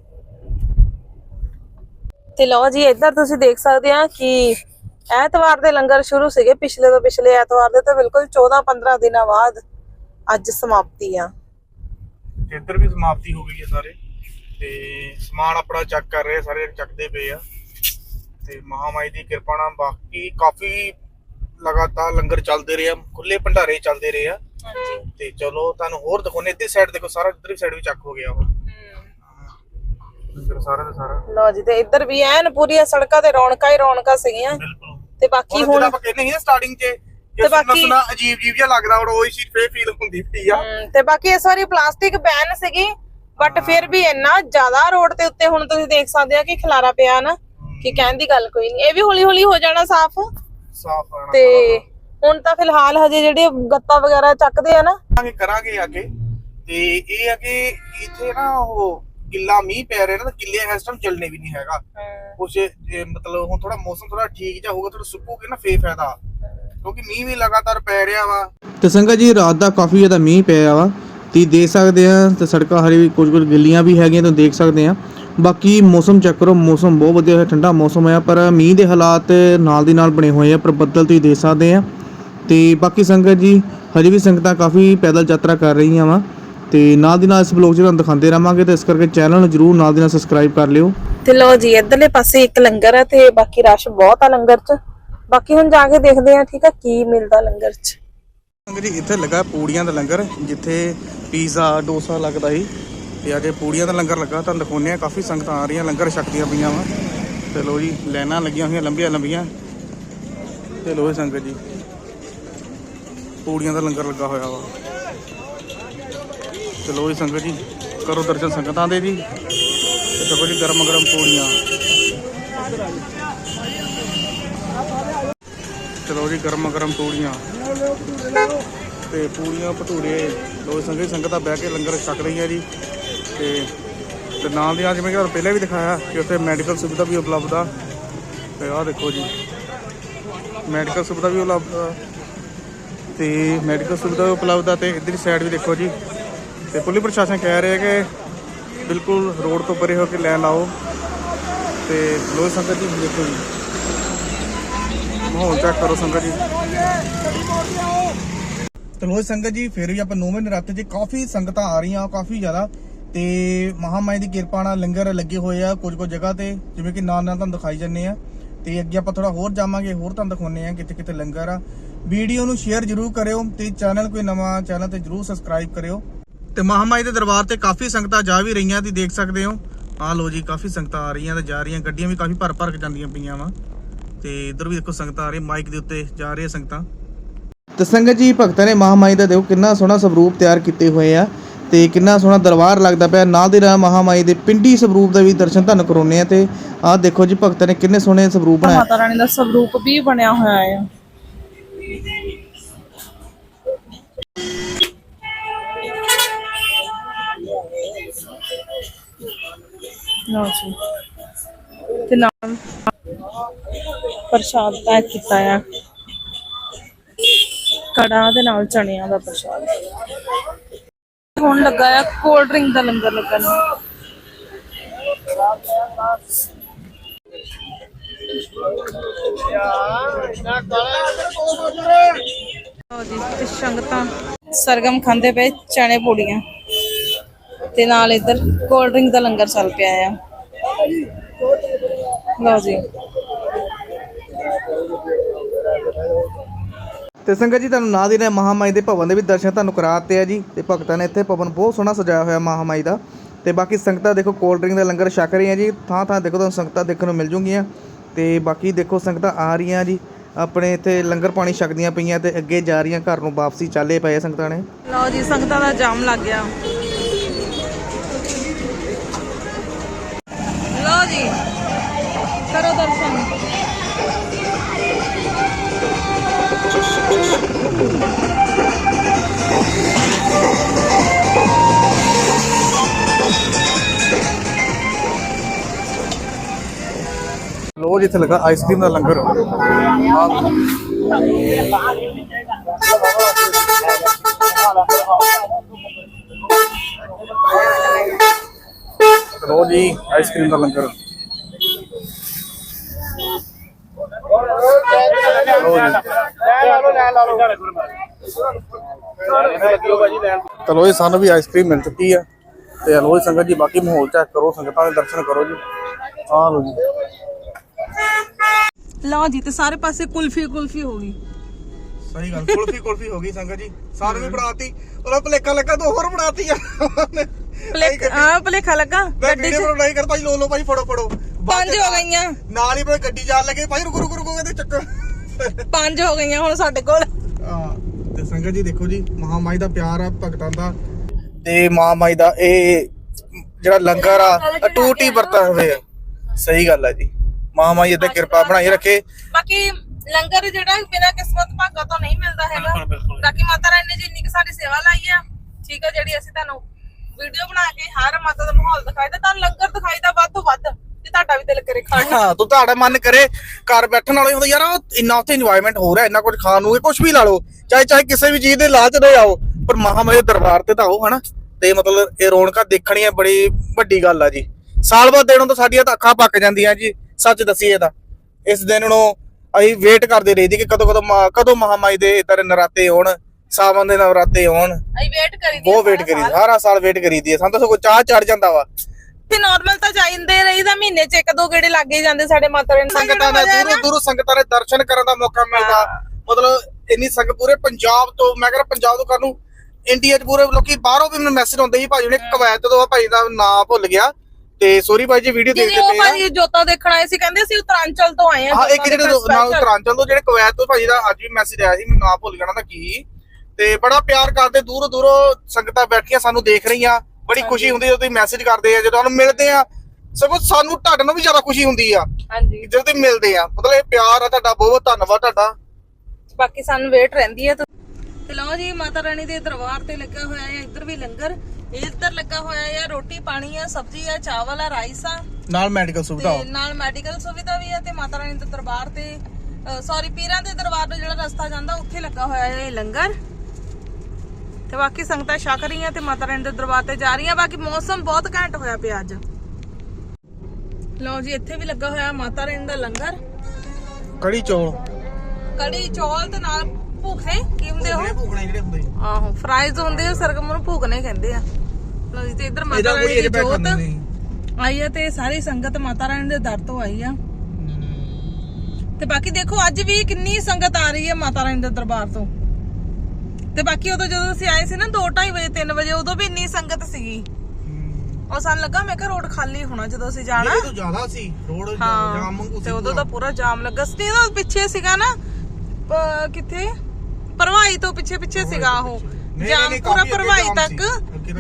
ਤੇ ਲਓ ਜੀ ਇੱਧਰ ਤੁਸੀਂ ਦੇਖ ਸਕਦੇ ਆ ਕਿ ਐਤਵਾਰ ਦੇ ਲੰਗਰ ਸ਼ੁਰੂ ਸੀਗੇ ਪਿਛਲੇ ਤੋਂ ਪਿਛਲੇ ਐਤਵਾਰ ਦੇ ਤੇ ਬਿਲਕੁਲ 14 15 ਦਿਨਾਂ ਬਾਅਦ ਅੱਜ ਸਮਾਪਤੀ ਆ। ਤੇ ਇੱਧਰ ਵੀ ਸਮਾਪਤੀ ਹੋ ਗਈ ਹੈ ਸਾਰੇ। ਤੇ ਸਮਾਨ ਆਪਣਾ ਚੈੱਕ ਕਰ ਰਹੇ ਆ, ਸਾਰੇ ਚੱਕਦੇ ਪਏ ਆ। ਤੇ ਮਹਾਮਾਈ ਦੀ ਕਿਰਪਾ ਨਾਲ ਬਾਕੀ ਕਾਫੀ ਲਗਾਤਾਰ ਲੰਗਰ ਚੱਲਦੇ ਰਹੇ ਆ ਖੁੱਲੇ ਭੰਡਾਰੇ ਚੱਲਦੇ ਰਹੇ ਆ। ਹਾਂਜੀ। ਤੇ ਚਲੋ ਤੁਹਾਨੂੰ ਹੋਰ ਦਿਖਾਉਣੇ ਇੱਧਰ ਸਾਈਡ ਦੇਖੋ ਸਾਰਾ ਇੱਧਰ ਸਾਈਡ ਵੀ ਚੱਕ ਹੋ ਗਿਆ ਵਾ। ਇੱਧਰ ਸਾਰਾ ਦਾ ਸਾਰਾ। ਲਓ ਜੀ ਤੇ ਇੱਧਰ ਵੀ ਐਨ ਪੂਰੀਆਂ ਸੜਕਾਂ ਤੇ ਰੌਣਕਾਂ ਹੀ ਰੌਣਕਾਂ ਸੀਗੀਆਂ। ਬਿਲਕੁਲ। ਤੇ ਬਾਕੀ ਹੁਣ ਆਪਾਂ ਕਹਿੰਦੇ ਸੀ ਸਟਾਰਟਿੰਗ 'ਚ ਤੇ ਤੇ ਬਾਕੀ- ਸੁਣਾ ਅਜੀਬ ਅਜੀਬ ਜਿਹਾ ਲੱਗਦਾ ਹੁਣ ਉਹੀ ਚੀਜ਼ ਫੇਰ ਫੀਲ ਹੁੰਦੀ ਪਈ ਆ। ਤੇ ਬਾਕੀ ਇਸ ਵਾਰੀ ਪਲਾਸਟਿਕ ਬੈਨ ਸੀਗੀ ਬਟ ਫਿਰ ਵੀ ਇੰਨਾ ਜ਼ਿਆਦਾ ਰੋਡ ਦੇ ਉੱਤੇ ਹੁਣ ਤੁਸੀਂ ਦੇਖ ਸਕਦੇ ਆ ਕਿ ਖਲਾਰਾ ਪਿਆ ਨਾ ਕਿ ਕਹਿਣ ਦੀ ਗੱਲ ਕੋਈ ਨਹੀਂ। ਇਹ ਵੀ ਹੌਲੀ ਹੌਲੀ ਹੋ ਜਾਣਾ ਸਾਫ਼। ਸਾਫ਼ ਆਣਾ ਤੇ ਹੁਣ। ਤਾਂ ਫਿਲਹਾਲ ਹਜੇ ਜਿਹੜੇ ਗੱਤਾ ਵਗੈਰਾ ਚੱਕਦੇ ਆ ਨਾ। ਕਰਾਂਗੇ ਕਰਾਂਗੇ ਅੱਗੇ। ਤੇ ਇਹ ਆ ਕਿ ਇੱਥੇ ਨਾ ਉਹ ਗਿੱਲਾ ਮੀਂਹ ਪੈ ਰਿਹਾ ਨਾ ਤਾਂ ਗਿੱਲੇ ਇਸ ਟਾਈਮ ਚੱਲਣੇ ਵੀ ਨਹੀਂ ਹੈਗਾ। ਕੁਛ ਇਹ ਮਤਲਬ ਹੁਣ ਥੋੜਾ ਮੌਸਮ ਥੋੜਾ ਠੀਕ ਜਿਹਾ ਹੋਊਗਾ ਥੋੜਾ ਸੁੱਕੂਗੇ ਨਾ ਫੇਰ ਫਾਇਦਾ। ਕਿਉਂਕਿ ਮੀਂਹ ਵੀ ਲਗਾਤਾਰ ਪੈ ਰਿਹਾ ਵਾ। ਤੇ ਸੰਗਤ ਜੀ ਰਾਤ ਦਾ ਕਾਫੀ ਜ਼ਿਆਦਾ ਮੀਂਹ ਪਿਆ ਵਾ। ਤੁਸੀਂ ਦੇਖ ਸਕਦੇ ਆ ਤੇ ਸੜਕਾਂ ਹਰੇ ਵੀ ਕੁਝ ਕੁਝ ਗਿੱਲੀਆਂ ਵੀ ਹੈਗੀਆਂ ਤੁਸੀਂ ਦੇਖ ਸਕਦੇ ਆ। ਬਾਕੀ ਮੌਸਮ ਚੈੱਕ ਕਰੋ ਮੌਸਮ ਬਹੁਤ ਵਧੀਆ ਹੈ ਠੰਡਾ ਮੌਸਮ ਹੈ ਪਰ ਮੀਂਹ ਦੇ ਹਾਲਾਤ ਨਾਲ ਦੀ ਨਾਲ ਬਣੇ ਹੋਏ ਆ ਪਰ ਬੱਦਲ ਤੁਸੀਂ ਦੇਖ ਸਕਦੇ ਆ। ਤੇ ਬਾਕੀ ਸੰਗਤ ਜੀ ਹਜੇ ਵੀ ਸੰਗਤਾਂ ਕਾਫੀ ਪੈਦਲ ਯਾਤਰਾ ਕਰ ਰਹੀਆਂ ਵਾ। ਤੇ ਨਾਲ ਦੀ ਨਾਲ ਇਸ ਬਲੌਗ 'ਚ ਤੁਹਾਨੂੰ ਦਿਖਾਉਂਦੇ ਰਵਾਂਗੇ ਤੇ ਇਸ ਕਰਕੇ ਚੈਨਲ ਨੂੰ ਜਰੂਰ ਨਾਲ ਦੀ ਨਾਲ ਸਬਸਕ੍ਰਾਈਬ ਕਰ ਲਿਓ। ਤੇ ਲਓ ਜੀ ਇਧਰਲੇ ਪਾਸੇ ਇੱਕ ਲੰਗਰ ਹੈ ਤੇ ਬਾਕੀ ਰਸ਼ ਬਹੁਤ ਆ ਲੰਗਰ 'ਚ। ਬਾਕੀ ਹੁਣ ਜਾ ਕੇ ਦੇਖਦੇ ਆ ਠੀਕ ਆ ਕੀ ਮਿਲਦਾ ਲੰਗਰ 'ਚ। ਜੀ ਇੱਥੇ ਲੱਗਾ ਪੂੜੀਆਂ ਦਾ ਲੰਗਰ ਜਿੱਥੇ ਪੀਜ਼ਾ ਡੋਸਾ ਲੱਗਦਾ ਸੀ। ਤੇ ਅੱਜ ਪੂੜੀਆਂ ਦਾ ਲੰਗਰ ਲੱਗਾ ਤੁਹਾਨੂੰ ਦਿਖਾਉਂਦੇ ਆ ਕਾਫੀ ਸੰਗਤਾਂ ਆ ਰਹੀਆਂ ਲੰਗਰ ਛਕਦੀਆਂ ਪਈਆਂ ਵਾ। ਤੇ ਲੋ ਜੀ ਲਾਈਨਾਂ ਲੱਗੀਆਂ ਹੋਈਆਂ ਲੰਬੀਆਂ ਲੰਬੀਆਂ। ਤੇ ਲੋ ਸੰਗਤ ਜੀ ਪੂੜੀਆਂ ਦਾ ਲੰਗਰ ਲੱਗਾ ਹੋਇਆ ਵਾ। ਚਲੋ ਜੀ ਸੰਗਤ ਜੀ, ਕਰੋ ਦਰਸ਼ਨ ਸੰਗਤਾਂ ਦੇ ਜੀ। ਤੇ ਦੇਖੋ ਜੀ ਗਰਮ ਗਰਮ ਪੂੜੀਆਂ। ਚਲੋ ਜੀ ਗਰਮ ਗਰਮ ਪੂੜੀਆਂ। ਤੇ ਪੂੜੀਆਂ ਭਟੂਰੇ ਲੋ ਸੰਗਤ ਸੰਗਤਾਂ ਬਹਿ ਕੇ ਲੰਗਰ ਛਕ ਰਹੀਆਂ ਜੀ। ਤੇ ਤੇ ਨਾਲ ਦੀ ਨਾਲ ਜਿਵੇਂ ਕਿ ਤੁਹਾਨੂੰ ਪਹਿਲਾਂ ਵੀ ਦਿਖਾਇਆ ਕਿ ਉੱਥੇ ਮੈਡੀਕਲ ਸੁਵਿਧਾ ਵੀ ਉਪਲਬਧ ਆ। ਤੇ ਆਹ ਦੇਖੋ ਜੀ, ਮੈਡੀਕਲ ਸੁਵਿਧਾ ਵੀ ਉਪਲਬਧ ਆ। ਤੇ ਮੈਡੀਕਲ ਸੁਵਿਧਾ ਵੀ ਉਪਲਬਧ ਆ ਤੇ ਇਧਰਲੀ ਸਾਈਡ ਵੀ ਦੇਖੋ ਜੀ। ਤੇ ਪੁਲਿਸ ਪ੍ਰਸ਼ਾਸਨ ਕਹਿ ਰਿਹਾ ਕਿ ਬਿਲਕੁਲ ਰੋਡ ਤੋਂ ਪਰੇ ਹੋ ਕੇ ਲੈਣ ਲਾਓ ਤੇ ਲੋ ਸੰਗਤ ਜੀ ਦੇਖੋ ਜੀ। ਮਾਹੌਲ ਚੈੱਕ ਕਰੋ ਸੰਗਤ ਜੀ। ਤੇ ਲੋ ਸੰਗਤ ਜੀ, ਫਿਰ ਵੀ ਆਪਾਂ ਨੌਵੇਂ ਨਰਾਤੇ 'ਚ ਕਾਫੀ ਸੰਗਤਾਂ ਆ ਰਹੀਆਂ, ਕਾਫੀ ਜ਼ਿਆਦਾ। ਤੇ ਮਹਾਮਾਈ ਦੀ ਕਿਰਪਾ ਨਾਲ ਲੰਗਰ ਲੱਗੇ ਹੋਏ ਆ ਕੁਝ ਕੁਝ ਜਗ੍ਹਾ ਤੇ, ਜਿਵੇਂ ਕਿ ਨਾਲ ਨਾਲ ਤੁਹਾਨੂੰ ਦਿਖਾਈ ਜੰਨੇ ਆ। ਤੇ ਅੱਗੇ ਆਪਾਂ ਥੋੜਾ ਹੋਰ ਜਾਵਾਂਗੇ, ਹੋਰ ਤੁਹਾਨੂੰ ਦਿਖਾਉਨੇ ਆ ਕਿਤੇ ਕਿਤੇ ਲੰਗਰ ਆ। ਵੀਡੀਓ ਨੂੰ ਸ਼ੇਅਰ ਜਰੂਰ ਕਰਿਓ ਤੇ ਚੈਨਲ ਕੋਈ ਨਵਾਂ ਚੈਨਲ ਤੇ ਜਰੂਰ ਸਬਸਕ੍ਰਾਈਬ ਕਰਿਓ। ਤੇ ਮਹਾਮਾਈ ਦੇ ਦਰਬਾਰ ਤੇ ਕਾਫੀ ਸੰਗਤਾਂ ਜਾ ਵੀ ਰਹੀਆਂ ਤੁਸੀਂ ਦੇਖ ਸਕਦੇ ਹੋ। ਆਹ ਲੋ ਜੀ ਕਾਫੀ ਸੰਗਤਾਂ ਆ ਰਹੀਆਂ ਤੇ ਜਾ ਰਹੀਆਂ ਗੱਡੀਆਂ ਵੀ ਕਾਫੀ ਭਰ ਭਰ ਕੇ ਜਾਂਦੀਆਂ ਪਈਆਂ ਵਾ। ਤੇ ਇਧਰ ਵੀ ਦੇਖੋ ਸੰਗਤਾਂ ਆ ਰਹੀਆਂ ਮਾਈਕ ਦੇ ਉੱਤੇ ਜਾ ਰਹੀਆਂ ਸੰਗਤਾਂ। ਤੇ ਸੰਗਤ ਜੀ ਭਗਤਾਂ ਨੇ ਮਹਾਮਾਈ ਦਾ ਦੇਖੋ ਕਿੰਨਾ ਸੋਹਣਾ ਸਰੂਪ ਤਿਆਰ ਕੀਤੇ ਹੋਏ ਆ ਤੇ ਕਿੰਨਾ ਸੋਹਣਾ ਦਰਬਾਰ ਲੱਗਦਾ ਪਿਆ। ਨਾਲ ਦੇ ਨਾਲ ਮਹਾਮਾਈ ਦੇ ਪਿੰਡੀ ਸਰੂਪ ਦਾ ਵੀ ਦਰਸ਼ਨ ਤੁਹਾਨੂੰ ਕਰਾਉਨੇ ਆ ਤੇ ਆਹ ਦੇਖੋ ਜੀ ਭਗਤਾਂ ਨੇ ਕਿੰਨੇ ਸੋਹਣੇ ਸਰੂਪ ਬਣਾਏ। ਮਾਤਾ ਰਾਣੀ ਦਾ ਸਰੂਪ ਵੀ ਬਣਿਆ ਹੋਇਆ ਹੈ ਲਓ ਜੀ। ਤੇ ਨਾਲ ਪ੍ਰਸ਼ਾਦ ਪੈਕ ਕੀਤਾ ਆ। ਕੜਾ ਦੇ ਨਾਲ ਚਣਿਆਂ ਦਾ ਪ੍ਰਸ਼ਾਦ। ਹੁਣ ਲੱਗਾ ਆ ਕੋਲਡ ਡਰਿੰਕ ਦਾ ਲੰਗਰ ਲੱਗਣ। ਜੀ, ਤੇ ਸੰਗਤਾਂ ਸਰਗਮ ਖਾਂਦੇ ਪਏ ਚਣੇ ਪੂੜੀਆਂ। ਤੇ ਨਾਲ ਇੱਧਰ ਕੋਲਡ ਡਰਿੰਕ ਦਾ ਲੰਗਰ ਚੱਲ ਪਿਆ ਆ। ਲਓ ਜੀ। ਤੇ ਸੰਗਤ ਜੀ ਤੁਹਾਨੂੰ ਨਾਲ ਦੀ ਨਾਲ ਮਹਾਮਾਈ ਦੇ ਭਵਨ ਦੇ ਵੀ ਦਰਸ਼ਨ ਤੁਹਾਨੂੰ ਕਰਾਤੇ ਆ ਜੀ। ਤੇ ਭਗਤਾਂ ਨੇ ਇੱਥੇ ਭਵਨ ਬਹੁਤ ਸੋਹਣਾ ਸਜਾਇਆ ਹੋਇਆ ਮਹਾਮਾਈ ਦਾ। ਤੇ ਬਾਕੀ ਸੰਗਤਾਂ ਦੇਖੋ ਕੋਲਡ ਡਰਿੰਕ ਦਾ ਲੰਗਰ ਛਕ ਰਹੀਆਂ ਜੀ। ਥਾਂ ਥਾਂ ਦੇਖੋ ਤੁਹਾਨੂੰ ਸੰਗਤਾਂ ਦੇਖਣ ਨੂੰ ਮਿਲ ਜੂਗੀਆਂ। ਤੇ ਬਾਕੀ ਦੇਖੋ ਸੰਗਤਾਂ ਆ ਰਹੀਆਂ ਜੀ। ਆਪਣੇ ਇੱਥੇ ਲੰਗਰ ਪਾਣੀ ਛਕਦੀਆਂ ਪਈਆਂ ਤੇ ਅੱਗੇ ਜਾ ਰਹੀਆਂ ਘਰ ਨੂੰ ਵਾਪਸੀ ਚਾਲੇ ਪਏ ਸੰਗਤਾਂ ਨੇ। ਲਓ ਜੀ ਸੰਗਤਾਂ ਦਾ ਜਾਮ ਲੱਗ ਗਿਆ। ਲੋ ਜਿੱਥੇ ਲੱਗਾ ਆਈਸਕ੍ਰੀਮ ਦਾ ਲੰਗਰ। ਲੋ ਜੀ ਆਈਸਕ੍ਰੀਮ ਦਾ ਲੰਗਰ। ਚਲੋ ਜੀ ਸਾਨੂੰ ਵੀ ਆਈਸਕ੍ਰੀਮ ਮਿਲ ਚੁੱਕੀ ਆ ਤੇ ਲੋ ਜੀ ਸੰਗਤ ਜੀ ਬਾਕੀ ਮਾਹੌਲ ਚੈੱਕ ਕਰੋ ਸੰਗਤਾਂ ਦੇ ਦਰਸ਼ਨ ਕਰੋ ਜੀ। ਆਹ ਲੋ ਜੀ। ਲਓ ਜੀ ਤੇ ਸਾਰੇ ਪਾਸੇ ਕੁਲਫੀ ਕੁਲਫੀ ਹੋ ਗਈ। ਸਹੀ ਗੱਲ ਕੁਲਫੀ ਕੁਲਫੀ ਹੋ ਗਈ ਸੰਗਤ ਜੀ। ਸਾਰੇ ਨੇ ਬਣਾਤੀ ਉਹਦਾ ਭਲੇਖਾ ਲੱਗਾ ਦੋ ਹੋਰ ਬਣਾਤੀ ਆ। ਭਲੇਖ ਆ ਭਲੇਖਾ ਲੱਗਾ ਗੱਡੀ ਚ ਬਣਾਈ ਕਰ ਭਾਈ ਲੋ ਲੋ ਭਾਈ ਫੜੋ ਫੜੋ। ਪੰਜ ਹੋ ਗਈਆਂ। ਨਾਲ ਹੀ ਭਾਈ ਗੱਡੀ ਜਾਣ ਲੱਗੇ ਭਾਈ ਰੁਕੋ ਰੁਕੋ ਰੁਕੋ ਕਹਿੰਦੇ ਚੱਕਰ। ਪੰਜ ਹੋ ਗਈਆਂ ਹੁਣ ਸਾਡੇ ਕੋਲ। ਹਾਂ ਤੇ ਸੰਗਤ ਜੀ ਦੇਖੋ ਜੀ ਮਹਾਮਾਈ ਦਾ ਪਿਆਰ ਆ ਭਗਤਾਂ ਦਾ। ਤੇ ਮਹਾਮਾਈ ਦਾ ਇਹ ਜਿਹੜਾ ਲੰਗਰ ਆ ਅਟੂਟ ਹੀ ਵਰਤਾ ਹੋਏ ਆ। ਸਹੀ ਗੱਲ ਆ ਜੀ। ਮਹਾਮਾਈ ਇੱਥੇ ਕਿਰਪਾ ਬਣਾਈ ਰੱਖੇ। ਬਾਕੀ ਲੰਗਰ ਜਿਹੜਾ ਬਿਨਾਂ ਕਿਸਮਤ ਭਾਗਾ ਤੋਂ ਨਹੀਂ ਮਿਲਦਾ ਹੈਗਾ। ਬਾਕੀ ਮਾਤਾ ਰਾਣੀ ਨੇ ਜਿੰਨੀ ਕਿ ਸਾਡੀ ਸੇਵਾ ਲਾਈ ਆ। ਠੀਕ ਆ ਜਿਹੜੀ ਅਸੀਂ ਤੁਹਾਨੂੰ ਵੀਡੀਓ ਬਣਾ ਕੇ ਹਰ ਮਾਤਾ ਦਾ ਮਾਹੌਲ ਦਿਖਾਈ ਤੁਹਾਨੂੰ ਲੰਗਰ ਦਿਖਾਈ ਦਾ ਵੱਧ ਤੋਂ ਵੱਧ ਤੇ ਤੁਹਾਡਾ ਵੀ ਦਿਲ ਕਰੇ ਖਾਣ ਹਾਂ ਤੂੰ ਤੁਹਾਡਾ ਮਨ ਕਰੇ ਘਰ ਬੈਠਣ ਵਾਲੇ ਹੁੰਦਾ ਯਾਰ ਇੰਨਾ ਉੱਥੇ ਇੰਜੋਇਮੈਂਟ ਹੋ ਰਿਹਾ ਇੰਨਾ ਕੁਝ ਖਾਣ ਨੂੰ ਕੁਝ ਵੀ ਲਾ ਲਓ। ਚਾਹੇ ਚਾਹੇ ਕਿਸੇ ਵੀ ਚੀਜ਼ ਦੇ ਲਾਲਚ ਨਾ ਆਓ ਪਰ ਮਹਾਮਾਈ ਦੇ ਦਰਬਾਰ ਤੇ ਤਾਂ ਆਓ ਹਨਾ ਤੇ ਮਤਲਬ ਇਹ ਰੌਣਕਾਂ ਦੇਖਣੀਆਂ ਬੜੀ ਵੱਡੀ ਗੱਲ ਆ ਜੀ। ਸਾਲ ਬਾਅਦ ਦਿਨ ਤੋਂ ਸਾਡੀਆਂ ਤਾਂ ਅੱਖਾਂ ਪੱਕ ਜਾਂਦੀਆਂ ਜੀ ਸੱਚ ਦਸੀਏ ਤਾਂ। ਇਸ ਦਿਨ ਨੂੰ ਅਸੀਂ ਵੇਟ ਕਰਦੇ ਰਹੀਦੀ ਕਿ ਕਦੋਂ ਕਦੋਂ ਕਦੋਂ ਮਹਾਮਾਈ ਦੇ ਇਤਰ ਨਰਾਤੇ ਹੋਣ ਸਾਵਨ ਦੇ ਨਰਾਤੇ ਹੋਣ। ਅਸੀਂ ਵੇਟ ਕਰੀ ਦੀ ਬਹੁਤ ਵੇਟ ਕਰੀ ਸਾਰਾ ਸਾਲ ਵੇਟ ਕਰੀਦੀ ਹੈ ਸਾਨੂੰ ਤਾਂ ਸਗੋਂ ਚਾਹ ਚੜ ਜਾਂਦਾ ਵਾ। ਤੇ ਨਾਰਮਲ ਤਾਂ ਜਾਂਦੇ ਰਹੀਦਾ ਮਹੀਨੇ ਚ ਇੱਕ ਦੋ ਗੇੜੇ ਲੱਗੇ ਜਾਂਦੇ ਸਾਡੇ ਮਾਤਾ ਰਾਣੀ ਦਾ ਸੰਗਤਾਂ ਦਾ ਦੂਰੋਂ ਦੂਰੋਂ ਸੰਗਤਾਂ ਦੇ ਦਰਸ਼ਨ ਕਰਨ ਦਾ ਮੌਕਾ ਮਿਲਦਾ। ਮਤਲਬ ਇੰਨੀ ਸੰਗਤ ਪੂਰੇ ਪੰਜਾਬ ਤੋਂ ਮੈਂ ਕਹਿੰਦਾ ਪੰਜਾਬ ਤੋਂ ਕਰਨ ਨੂੰ ਇੰਡੀਆ 'ਚ ਪੂਰੇ ਲੋਕੀ ਬਾਹਰੋਂ ਵੀ ਮੈਨੂੰ ਮੈਸੇਜ ਆਉਂਦੇ ਸੀ ਭਾਜੀ ਨੇ ਕਵੈਤ ਤੋਂ ਆ ਭਾਈ ਦਾ ਨਾਮ ਭੁੱਲ ਗਿਆ। ਤੇ ਸੋਰੀ ਭਾਈ ਜੀ ਵੀਡੀਓ ਦੇਖਦੇ ਪਏ ਆ। ਭਾਜੀ ਜੋਤਾ ਦੇਖਣ ਆਏ ਸੀ ਕਹਿੰਦੇ ਅਸੀਂ ਉਤਰਾਂਚਲ ਤੋਂ ਆਏ ਆ ਹਾਂ ਇੱਕ ਜਿਹੜੇ ਨਾਲ। ਉਤਰਾਂਚਲ ਤੋਂ ਜਿਹੜੇ ਕਵੈਤ ਤੋਂ ਭਾਜੀ ਦਾ ਅੱਜ ਵੀ ਮੈਸੇਜ ਆਇਆ ਸੀ ਮੈਨੂੰ ਨਾਮ ਭੁੱਲ ਗਿਆ ਉਹਨਾਂ ਦਾ ਕੀ। ਤੇ ਬੜਾ ਪਿਆਰ ਕਰਦੇ ਦੂਰੋਂ ਦੂਰੋਂ ਸੰਗਤਾਂ ਬੈਠੀਆਂ ਸਾਨੂੰ ਦੇਖ ਰਹੀਆਂ ਬੜੀ ਖੁਸ਼ੀ ਹੁੰਦੀ ਜਦੋਂ ਤੁਸੀਂ ਮੈਸੇਜ ਕਰਦੇ ਆ ਜਦੋਂ ਸਾਨੂੰ ਮਿਲਦੇ ਆ ਸਗੋਂ ਸਾਨੂੰ ਤੁਹਾਡੇ ਨੂੰ ਵੀ ਜ਼ਿਆਦਾ ਖੁਸ਼ੀ ਹੁੰਦੀ ਆ। ਹਾਂਜੀ। ਜਦੋਂ ਤੁਸੀਂ ਮਿਲਦੇ ਆ ਮਤਲਬ ਇਹ ਪਿਆਰ ਆ ਤੁਹਾਡਾ ਬਹੁਤ ਬਹੁਤ ਧੰਨਵਾਦ ਤੁਹਾਡਾ। ਬਾਕੀ ਸਾਨੂੰ ਵੇਟ ਰਹਿੰਦੀ ਹੈ ਤੇ ਲਓ ਜੀ ਮਾਤਾ ਰਾਣੀ ਦੇ ਦਰਬਾਰ ਤੇ ਲੱਗਾ ਹੋਇਆ ਹੈ ਇੱਧਰ ਵੀ ਲੰਗਰ। ਇੱਧਰ ਲੱਗਾ ਹੋਇਆ ਹੈ ਰੋਟੀ ਪਾਣੀ ਆ ਸਬਜ਼ੀ ਆ ਚਾਵਲ ਆ ਰਾਈਸ ਆ। ਨਾਲ ਮੈਡੀਕਲ ਸੁਵਿਧਾ ਤੇ ਨਾਲ ਮੈਡੀਕਲ ਸੁਵਿਧਾ ਵੀ ਹੈ ਤੇ ਮਾਤਾ ਰਾਣੀ ਦੇ ਦਰਬਾਰ ਤੇ ਸੌਰੀ ਪੀਰਾਂ ਦੇ ਦਰਬਾਰ ਤੋਂ ਜਿਹੜਾ ਰਸਤਾ ਜਾਂਦਾ ਉੱਥੇ ਲੱਗਾ ਹੋਇਆ ਹੈ ਇਹ ਲੰਗਰ। ਤੇ ਬਾਕੀ ਸੰਗਤਾਂ ਛਕ ਰਹੀਆਂ ਤੇ ਮਾਤਾ ਰਾਣੀ ਦੇ ਦਰਬਾਰ ਤੇ ਜਾ ਰਹੀਆਂ। ਬਾਕੀ ਮੌਸਮ ਬਹੁਤ ਘੈਂਟ ਹੋਇਆ ਪਿਆ ਅੱਜ। ਲਓ ਜੀ ਇੱਥੇ ਵੀ ਲੱਗਾ ਹੋਇਆ ਮਾਤਾ ਰਾਣੀ ਦਾ ਲੰਗਰ। ਕੜੀ ਚੌਲ। ਕੜੀ ਚੌਲ ਤੇ ਨਾਲ ਭੁੱਖੇ ਕੀ ਹੁੰਦੇ ਉਹ ਭੁਗਣੇ ਜਿਹੜੇ ਹੁੰਦੇ ਆਹੋ ਫਰਾਈਜ਼ ਹੁੰਦੇ ਆ ਸਰਗਮ ਨੂੰ ਭੁੱਖਨੇ ਕਹਿੰਦੇ ਆ। ਲਓ ਜੀ ਤੇ ਇੱਧਰ ਮਾਤਾ ਰਾਣੀ ਦੀ ਜੋਤ ਆਈ ਆ ਤੇ ਸਾਰੀ ਸੰਗਤ ਮਾਤਾ ਰਾਣੀ ਦੇ ਦਰ ਤੋਂ ਆਈ ਆ। ਤੇ ਬਾਕੀ ਦੇਖੋ ਅੱਜ ਵੀ ਕਿੰਨੀ ਸੰਗਤ ਆ ਰਹੀ ਹੈ ਮਾਤਾ ਰਾਣੀ ਦੇ ਦਰਬਾਰ ਤੋਂ। ਤੇ ਬਾਕੀ ਉਦੋਂ ਜਦੋਂ ਅਸੀਂ ਆਏ ਸੀ ਨਾ 2:30 ਵਜੇ 3 ਵਜੇ ਉਦੋਂ ਵੀ ਇੰਨੀ ਸੰਗਤ ਸੀਗੀ। ਉਹ ਸਾਨੂੰ ਲੱਗਾ ਮੈਂ ਕਿਹਾ ਰੋਡ ਖਾਲੀ ਹੋਣਾ ਜਦੋਂ ਅਸੀਂ ਜਾਣਾ। ਇਹ ਤਾਂ ਜ਼ਿਆਦਾ ਸੀ। ਰੋਡ ਜਾਮ ਤੇ ਉਦੋਂ ਤਾਂ ਪੂਰਾ ਜਾਮ ਲੱਗਾ। ਸੀ ਤੇ ਪਿੱਛੇ ਸੀਗਾ ਨਾ ਕਿੱਥੇ? ਪਰਵਾਈ ਤੋਂ ਪਿੱਛੇ ਪਿੱਛੇ ਸੀਗਾ ਉਹ। ਜਾਮ ਪੂਰਾ ਪਰਵਾਈ ਤੱਕ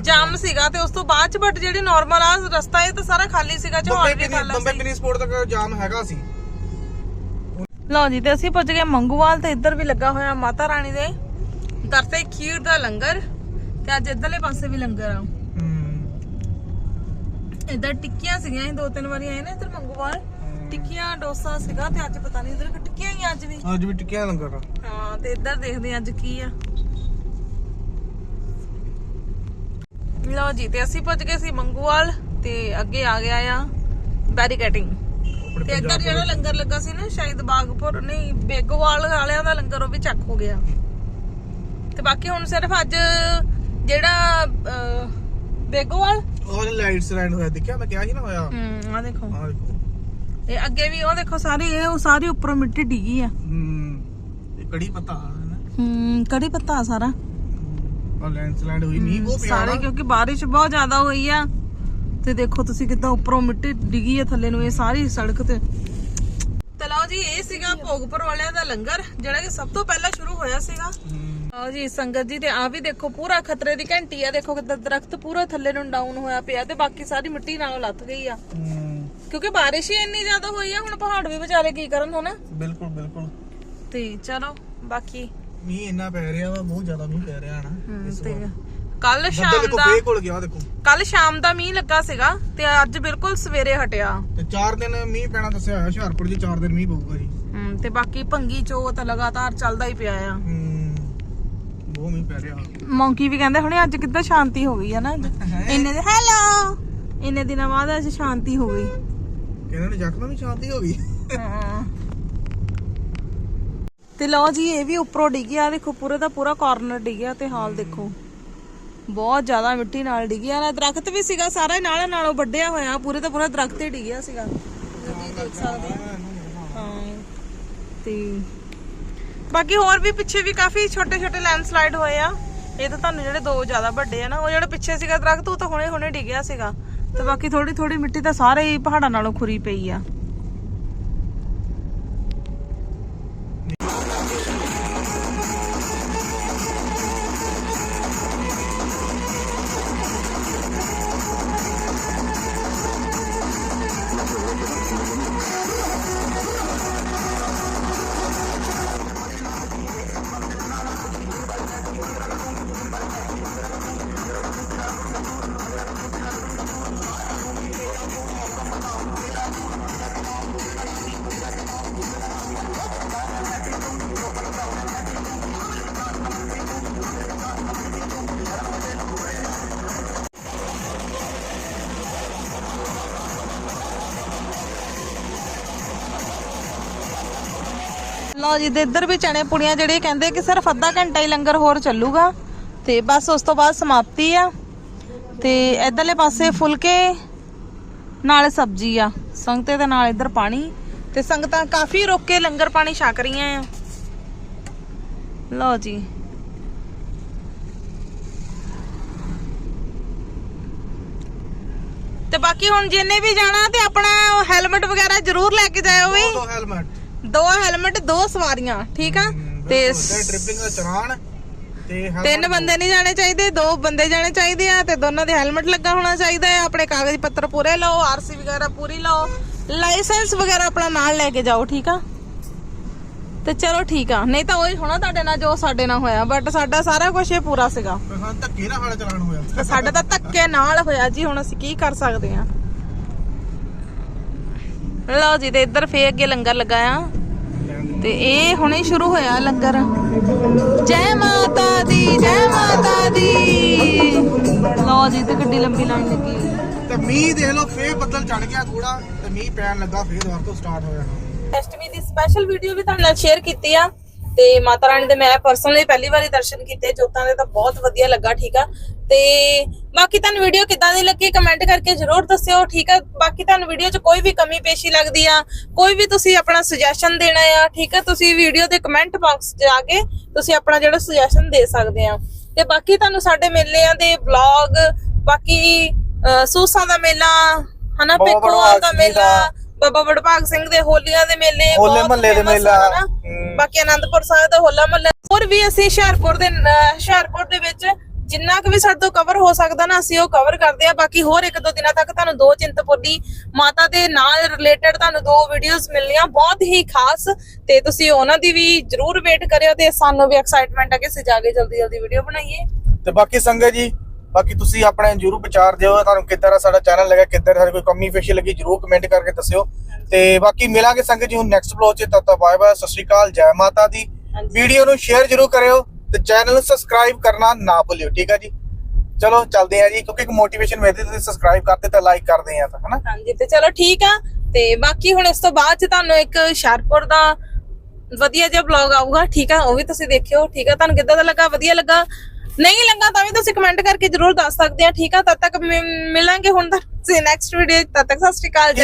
ਜਾਮ ਸੀਗਾ ਤੇ ਉਸ ਤੋਂ ਬਾਅਦ ਚ ਬਟ ਜਿਹੜੀ ਨਾਰਮਲ ਆ ਰਸਤਾ ਇਹ ਤਾਂ ਸਾਰਾ ਖਾਲੀ ਸੀਗਾ ਬੰਬੇ ਵੀ ਪਿਨੀ ਖਾਲਾ ਬੰਬੇ ਸੀ। ਪਿਨੀ ਸਪੋਰਟ ਤੱਕ ਜਾਮ ਹੈਗਾ ਸੀ। ਲਓ ਜੀ ਤੇ ਅਸੀਂ ਪੁੱਜ ਗਏ ਮੰਗੂਵਾਲ ਤੇ ਇੱਧਰ ਵੀ ਲੱਗਾ ਹੋਇਆ ਮਾਤਾ ਰਾਣੀ ਦੇ। ਦਰ ਤੇ ਖੀਰ ਦਾ ਲੰਗਰ ਤੇ ਅੱਜ ਇੱਧਰਲੇ ਪਾਸੇ ਵੀ ਲੰਗਰ ਆ। ਇੱਧਰ ਟਿੱਕੀਆਂ ਸੀਗੀਆਂ ਦੋ ਤਿੰਨ ਵਾਰੀ ਆਏ ਨੇ ਇੱਧਰ ਮੰਗੂਵਾਲ। ਟਿੱਕੀਆਂ ਡੋਸਾ ਸੀਗਾ ਤੇ ਅੱਜ ਪਤਾ ਨਹੀਂ ਇੱਧਰ ਟਿੱਕੀਆਂ ਹੀ ਆ ਅੱਜ ਵੀ। ਅੱਜ ਵੀ ਟਿੱਕਿਆ ਲੰਗਰ ਆ ਹਾਂ ਤੇ ਇੱਧਰ ਦੇਖਦੇ ਅੱਜ ਕੀ ਆ। ਲਓ ਜੀ ਤੇ ਅਸੀਂ ਪੁੱਜ ਗਏ ਸੀ ਮੰਗੂਵਾਲ ਤੇ ਅੱਗੇ ਆ ਗਿਆ ਆ ਬੈਰੀਕੇਟਿੰਗ। ਤੇ ਇੱਧਰ ਜਿਹੜਾ ਲੰਗਰ ਲੱਗਾ ਸੀ ਨਾ ਸ਼ਾਇਦ ਬਾਗਪੁਰ ਨਹੀਂ ਬੇਗੋਵਾਲ ਵਾਲਿਆਂ ਦਾ ਲੰਗਰ ਉਹ ਵੀ ਚੱਕ ਹੋ ਗਿਆ। ਤੇ ਬਾਕੀ ਹੁਣ ਸਿਰਫ ਅੱਜ ਜਿਹੜਾ ਬੇਗੋਵਾਲ? ਉਹ ਲਾਈਟਸ ਲੈਂਡ ਹੋਇਆ ਦੇਖਿਆ? ਮੈਂ ਕਿਹਾ ਸੀ ਨਾ ਹੋਇਆ। ਹੂੰ ਆ ਦੇਖੋ। ਆ ਦੇਖੋ। ਇਹ ਅੱਗੇ ਵੀ ਉਹ ਦੇਖੋ ਸਾਰੀ ਇਹ ਉਹ ਸਾਰੀ ਉੱਪਰੋਂ ਮਿੱਟੀ ਡਿੱਗੀ ਆ। ਇਹ ਕੜੀ ਪੱਤਾ ਹੈ ਨਾ। ਹੂੰ ਕੜੀ ਪੱਤਾ ਸਾਰਾ। ਆ ਲੈਂਡਸਲਾਈਡ ਹੋਈ ਮੀਂਹ ਉਹ ਪਿਆ ਸਾਰੇ ਕਿਉਂਕਿ ਬਾਰਿਸ਼ ਬਹੁਤ ਜ਼ਿਆਦਾ ਹੋਈ ਆ। ਤੇ ਦੇਖੋ ਤੁਸੀਂ ਕਿੱਦਾਂ ਉੱਪਰੋਂ ਮਿੱਟੀ ਡਿੱਗੀ ਆ ਥੱਲੇ ਨੂੰ ਇਹ ਸਾਰੀ ਸੜਕ ਤੇ। ਤੇ ਲਓ ਜੀ ਇਹ ਸੀਗਾ ਭੋਗਪੁਰ ਵਾਲਿਆਂ ਦਾ ਲੰਗਰ ਜਿਹੜਾ ਕਿ ਸਭ ਤੋਂ ਪਹਿਲਾਂ ਸ਼ੁਰੂ ਹੋਇਆ ਸੀਗਾ। ਲਓ ਜੀ ਸੰਗਤ ਜੀ ਤੇ ਆ ਵੀ ਦੇਖੋ ਪੂਰਾ ਖਤਰੇ ਦੀ ਘੰਟੀ ਆ। ਦੇਖੋ ਕਿੱਦਾਂ ਦਰਖਤ ਪੂਰਾ ਥੱਲੇ ਨੂੰ ਡਾਊਨ ਹੋਇਆ ਪਿਆ ਤੇ ਬਾਕੀ ਸਾਰੀ ਮਿੱਟੀ ਨਾਲੋਂ ਲੱਥ ਗਈ ਆ। ਕਿਉਂਕਿ ਬਾਰਿਸ਼ ਹੀ ਇੰਨੀ ਜ਼ਿਆਦਾ ਹੋਈ ਆ ਹੁਣ ਪਹਾੜ ਵੀ ਵਿਚਾਰੇ ਕੀ ਕਰਨ ਹਨਾ ਬਿਲਕੁਲ ਬਿਲਕੁਲ। ਤੇ ਚਲੋ ਬਾਕੀ ਮੀਂਹ ਇੰਨਾ ਪੈ ਰਿਹਾ ਵਾ ਬਹੁਤ ਜ਼ਿਆਦਾ ਮੀਂਹ ਪੈ ਰਿਹਾ ਨਾ ਇਸ ਤੇ ਵਾਰ। ਕੱਲ ਸ਼ਾਮ ਦੇਖੋ ਦਾ ਫੇਕ ਕੋਲ ਗਿਆ ਦੇਖੋ। ਕੱਲ ਸ਼ਾਮ ਦਾ ਮੀਂਹ ਲੱਗਾ ਸੀਗਾ ਤੇ ਅੱਜ ਬਿਲਕੁਲ ਸਵੇਰੇ ਹਟਿਆ। ਤੇ 4 ਦਿਨ ਮੀਂਹ ਪੈਣਾ ਦੱਸਿਆ ਹੋਇਆ ਹੁਸ਼ਿਆਰਪੁਰ 'ਚ 4 ਦਿਨ ਮੀਂਹ ਪਊਗਾ ਜੀ। ਹਮ, ਤੇ ਬਾਕੀ ਭੰਗੀ ਚੋਤ ਲਗਾਤਾਰ ਚੱਲਦਾ ਹੀ ਪਿਆ ਆ। ਹਮ, ਬਹੁਤ ਮੀਂਹ ਪੈ ਰਿਹਾ ਮੌਂਕੀ ਵੀ ਕਹਿੰਦੇ ਹੁਣੇ ਅੱਜ ਕਿੱਦਾਂ ਸ਼ਾਂਤੀ ਹੋ ਗਈ ਹੈ ਨਾ ਇੰਨੇ ਦੇ ਹੈਲੋ! ਇੰਨੇ ਦਿਨਾਂ ਬਾਅਦ ਅੱਜ ਸ਼ਾਂਤੀ ਹੋ ਗਈ। ਕਹਿੰਦੇ ਨੇ ਜੱਕਦਮ ਹੀ ਸ਼ਾਂਤੀ ਹੋ ਗਈ। ਹਾਂ। ਤੇ ਲਓ ਜੀ, ਇਹ ਵੀ ਉੱਪਰੋਂ ਡਿੱਗਿਆ ਦੇਖੋ ਪੂਰੇ ਦਾ ਪੂਰਾ ਕਾਰਨਰ ਡਿੱਗਿਆ ਤੇ ਹਾਲ ਦੇਖੋ। ਬਹੁਤ ਜ਼ਿਆਦਾ ਮਿੱਟੀ ਨਾਲ ਡਿੱਗਿਆ ਨਾ ਦਰਖਤ ਵੀ ਸੀਗਾ, ਸਾਰਾ ਹੀ ਨਾਲੋਂ ਵੱਡਿਆ ਹੋਇਆ, ਪੂਰੇ ਦਾ ਪੂਰਾ ਦਰਖਤ ਹੀ ਡਿੱਗਿਆ ਸੀਗਾ। ਤੁਸੀਂ ਦੇਖ ਸਕਦੇ ਹਾਂ। ਤੇ ਬਾਕੀ ਹੋਰ ਵੀ ਪਿੱਛੇ ਵੀ ਕਾਫੀ ਛੋਟੇ ਛੋਟੇ ਲੈਂਡਸਲਾਈਡ ਹੋਏ ਆ। ਇਹ ਤਾਂ ਤੁਹਾਨੂੰ ਜਿਹੜੇ ਦੋ ਜ਼ਿਆਦਾ ਵੱਡੇ ਆ ਨਾ, ਉਹ ਜਿਹੜਾ ਪਿੱਛੇ ਸੀਗਾ ਦਰਖਤ, ਉਹ ਤਾਂ ਹੁਣੇ ਹੁਣੇ ਡਿੱਗਿਆ ਸੀਗਾ। ਤੇ ਬਾਕੀ ਥੋੜੀ ਥੋੜੀ ਮਿੱਟੀ ਤਾਂ ਸਾਰੇ ਹੀ ਪਹਾੜਾਂ ਨਾਲੋਂ ਖੁਰੀ ਪਈ ਆ। ਲਓ ਜੀ ਤੇ ਇੱਧਰ ਵੀ ਚਣੇ ਪੁੜੀਆਂ ਜਿਹੜੇ ਕਹਿੰਦੇ ਕਿ ਸਿਰਫ ਅੱਧਾ ਘੰਟਾ ਹੀ ਲੰਗਰ ਹੋਰ ਚੱਲੂਗਾ। ਤੇ ਬਸ ਉਸ ਤੋਂ ਬਾਅਦ ਸਮਾਪਤੀ ਆ। ਤੇ ਇਧਰਲੇ ਪਾਸੇ ਫੁਲਕੇ, ਨਾਲ ਸਬਜ਼ੀ ਆ। ਸੰਗਤੇ ਦੇ ਨਾਲ ਇੱਧਰ ਪਾਣੀ। ਤੇ ਸੰਗਤਾਂ ਕਾਫੀ ਰੁਕ ਕੇ ਲੰਗਰ ਪਾਣੀ ਛਕ ਰਹੀਆਂ ਆ। ਲਓ ਜੀ। ਤੇ ਬਾਕੀ ਹੁਣ ਜਿੰਨੇ ਵੀ ਜਾਣਾ ਤੇ ਆਪਣਾ ਹੈਲਮਟ ਵਗੈਰਾ ਜ਼ਰੂਰ ਲੈ ਕੇ ਜਾਇਓ ਵੀ। ਹੈਲਮਟ ਦੋ ਹੈਲਮਟ ਦੋ ਸਵਾਰੀਆਂ ਠੀਕ ਆ? ਤੇ ਟ੍ਰਿਪਿੰਗ ਦਾ ਚਲਾਨ ਤੇ ਤਿੰਨ ਬੰਦੇ ਨਹੀਂ ਜਾਣੇ ਚਾਹੀਦੇ ਦੋ ਬੰਦੇ ਜਾਣੇ ਚਾਹੀਦੇ ਆ ਤੇ ਦੋਨਾਂ ਦੇ ਹੈਲਮਟ ਲੱਗਾ ਹੋਣਾ ਚਾਹੀਦਾ ਹੈ ਆਪਣੇ ਕਾਗਜ਼ ਪੱਤਰ ਪੂਰੇ ਲਓ ਆਰਸੀ ਵਗੈਰਾ ਪੂਰੀ ਲਓ। ਲਾਇਸੈਂਸ ਵਗੈਰਾ ਆਪਣਾ ਨਾਲ ਲੈ ਕੇ ਜਾਓ ਠੀਕ ਆ? ਤੇ ਚਲੋ ਠੀਕ ਆ ਨਹੀਂ ਤਾਂ ਉਹੀ ਹੋਣਾ ਤੁਹਾਡੇ ਨਾਲ ਜੋ ਸਾਡੇ ਨਾਲ ਹੋਇਆ ਬਟ ਸਾਡਾ ਸਾਰਾ ਕੁਝ ਇਹ ਪੂਰਾ ਸੀਗਾ। ਹਾਂ ਧੱਕੇ ਨਾਲ ਸਾਡਾ ਚਲਾਨ ਹੋਇਆ। ਸਾਡਾ ਤਾਂ ਧੱਕੇ ਨਾਲ ਹੋਇਆ ਜੀ ਹੁਣ ਅਸੀਂ ਕੀ ਕਰ ਸਕਦੇ ਆ? ਲਓ ਜੀ ਤੇ ਇੱਧਰ ਫੇਰ ਅੱਗੇ ਲੰਗਰ ਲੱਗਾ ਆ ਤੇ ਇਹ ਹੁਣੇ ਸ਼ੁਰੂ ਹੋਇਆ ਲੰਗਰ। ਜੈ ਮਾਤਾ ਦੀ ਜੈ ਮਾਤਾ ਦੀ। ਲਓ ਜੀ ਤੇ ਗੱਡੀ ਲੰਬੀ ਲਾਈਨ ਲੱਗੀ। ਤੇ ਮੀਂਹ ਦੇਖ ਲਓ ਫੇਰ ਬੱਦਲ ਚੜ ਗਿਆ ਥੋੜਾ ਤੇ ਮੀਂਹ ਪੈਣ ਲੱਗਾ ਫੇਰ ਦੁਬਾਰਾ ਤੋਂ ਸਟਾਰਟ ਹੋ ਜਾਣਾ ਅਸ਼ਟਮੀ ਦੀ ਸਪੈਸ਼ਲ ਵੀਡੀਓ ਵੀ ਤੁਹਾਡੇ ਨਾਲ ਸ਼ੇਅਰ ਕੀਤੀ ਆ। ਤੇ ਮਾਤਾ ਰਾਣੀ ਦੇ ਮੈਂ ਪਰਸਨਲੀ ਪਹਿਲੀ ਵਾਰੀ ਦਰਸ਼ਨ ਕੀਤੇ ਜੋਤਾਂ ਦੇ ਤਾਂ ਬਹੁਤ ਵਧੀਆ ਲੱਗਾ ਠੀਕ ਆ। ਤੇ ਬਾਕੀ ਤੁਹਾਨੂੰ ਵੀਡੀਓ ਕਿੱਦਾਂ ਦੀ ਲੱਗੀ ਕਮੈਂਟ ਕਰਕੇ ਜਰੂਰ ਦੱਸਿਓ ਠੀਕ ਆ। ਬਾਕੀ ਤੁਹਾਨੂੰ ਵੀਡੀਓ 'ਚ ਕੋਈ ਵੀ ਕਮੀ ਪੇਸ਼ੀ ਲੱਗਦੀ ਆ ਕੋਈ ਵੀ ਤੁਸੀਂ ਆਪਣਾ ਸੁਜੈਸ਼ਨ ਦੇਣਾ ਆ ਠੀਕ ਆ ਤੁਸੀਂ ਵੀਡੀਓ ਦੇ ਕਮੈਂਟ ਬਾਕਸ 'ਚ ਆ ਕੇ ਤੁਸੀਂ ਆਪਣਾ ਜਿਹੜਾ ਸੁਜੈਸ਼ਨ ਦੇ ਸਕਦੇ ਆ। ਤੇ ਬਾਕੀ ਤੁਹਾਨੂੰ ਸਾਡੇ ਮੇਲਿਆਂ ਦੇ ਵਲੌਗ ਬਾਕੀ ਸੂਸਾਂ ਦਾ ਮੇਲਾ ਹਨਾ ਵਡਭਾਗ ਦਾ ਮੇਲਾ। ਬਾਬਾ ਵਡਭਾਗ ਸਿੰਘ ਦੇ ਹੋਲੀਆਂ ਦੇ ਮੇਲੇ ਹੋਲੇ ਬਹੁਤ ਮਹੱਲੇ ਦੇ famous ਮੇਲਾ, ਆ ਹਨਾ। ਹਮ। ਬਾਕੀ ਆਨੰਦਪੁਰ ਸਾਹਿਬ ਦਾ ਹੋਲਾ ਮਹੱਲਾ ਹੋਰ ਵੀ ਅਸੀਂ ਹੁਸ਼ਿਆਰਪੁਰ ਦੇ ਹੁਸ਼ਿਆਰਪੁਰ ਦੇ ਵਿੱਚ ਜਿੰਨਾ ਕੁ ਵੀ ਸਾਡੇ ਤੋਂ ਕਵਰ ਹੋ ਸਕਦਾ ਨਾ ਅਸੀਂ ਉਹ ਕਵਰ ਕਰਦੇ ਆ ਬਾਕੀ ਹੋਰ ਇੱਕ ਦੋ ਦਿਨਾਂ ਤੱਕ ਤੁਹਾਨੂੰ ਦੋ ਚਿੰਤਪੁਰਨੀ ਮਾਤਾ ਦੇ ਨਾਲ ਰਿਲੇਟਡ ਤੁਹਾਨੂੰ ਦੋ ਵੀਡੀਓਜ਼ ਮਿਲਣੀਆਂ ਬਹੁਤ ਹੀ ਖਾਸ ਤੇ ਤੁਸੀਂ ਉਹਨਾਂ ਦੀ ਵੀ ਜਰੂਰ ਵੇਟ ਕਰਿਓ ਤੇ ਸਾਨੂੰ ਵੀ ਐਕਸਾਈਟਮੈਂਟ ਆ ਕਿ ਅਸੀਂ ਜਾ ਕੇ ਜਲਦੀ ਜਲਦੀ ਵੀਡੀਓ ਬਣਾਈਏ ਤੇ ਬਾਕੀ ਸੰਗਤ ਜੀ ਬਾਕੀ ਤੁਸੀਂ ਆਪਣੇ ਜਰੂਰ ਵਿਚਾਰ ਦਿਓ ਤੁਹਾਨੂੰ ਕਿੱਦਾਂ ਦਾ ਸਾਡਾ ਚੈਨਲ ਲੱਗਾ ਕਿੱਦਾਂ ਦੀ ਸਾਡੀ ਕੋਈ ਕਮੀ ਪੇਸ਼ੀ ਲੱਗੀ ਜਰੂਰ ਕਮੈਂਟ ਕਰਕੇ ਦੱਸਿਓ। ਤੇ ਬਾਕੀ ਮਿਲਾਂਗੇ ਸੰਗਤ ਜੀ ਹੁਣ ਨੈਕਸਟ ਬਲੌਗ 'ਚ ਤਦ ਤੱਕ ਬਾਏ ਬਾਏ ਸਤਿ ਸ਼੍ਰੀ ਅਕਾਲ ਜੈ ਮਾਤਾ ਦੀ। ਵੀਡੀਓ ਨੂੰ ਸ਼ੇਅਰ ਜਰੂਰ ਕਰਿਓ ਤੇ ਚੈਨਲ ਨੂੰ ਸਬਸਕ੍ਰਾਈਬ ਕਰਨਾ ਨਾ ਭੁੱਲਿਓ ਠੀਕ ਹੈ ਜੀ? ਚਲੋ ਚੱਲਦੇ ਆ ਜੀ ਕਿਉਂਕਿ ਇੱਕ ਮੋਟੀਵੇਸ਼ਨ ਮਿਲਦੀ ਤੁਸੀਂ ਸਬਸਕ੍ਰਾਈਬ ਕਰਦੇ ਤਾਂ ਲਾਈਕ ਕਰਦੇ ਆ ਤਾਂ ਹਨਾ? ਹਾਂਜੀ ਤੇ ਚਲੋ ਠੀਕ ਆ ਤੇ ਬਾਕੀ ਹੁਣ ਇਸ ਤੋਂ ਬਾਅਦ ਚ ਤੁਹਾਨੂੰ ਇੱਕ ਹੁਸ਼ਿਆਰਪੁਰ ਦਾ ਵਧੀਆ ਜਿਹਾ ਵਲੌਗ ਆਊਗਾ ਠੀਕ ਆ ਉਹ ਵੀ ਤੁਸੀਂ ਦੇਖਿਓ ਠੀਕ ਆ? ਤੁਹਾਨੂੰ ਕਿੱਦਾਂ ਦਾ ਲੱਗਾ? ਵਧੀਆ ਲੱਗਾ? ਨਹੀਂ ਲੱਗਾ ਤਾਂ ਵੀ ਤੁਸੀਂ ਕਮੈਂਟ ਕਰਕੇ ਜਰੂਰ ਦੱਸ ਸਕਦੇ ਆ, ਠੀਕ ਆ? ਤਦ ਤੱਕ ਮਿ- ਮਿਲਾਂਗੇ ਹੁਣ ਤਾਂ। ਨੈਕਸਟ ਵੀਡੀਓ ਤਦ ਤੱਕ ਸਤਿ ਸ਼੍ਰੀ ਅਕਾਲ, ਜੀ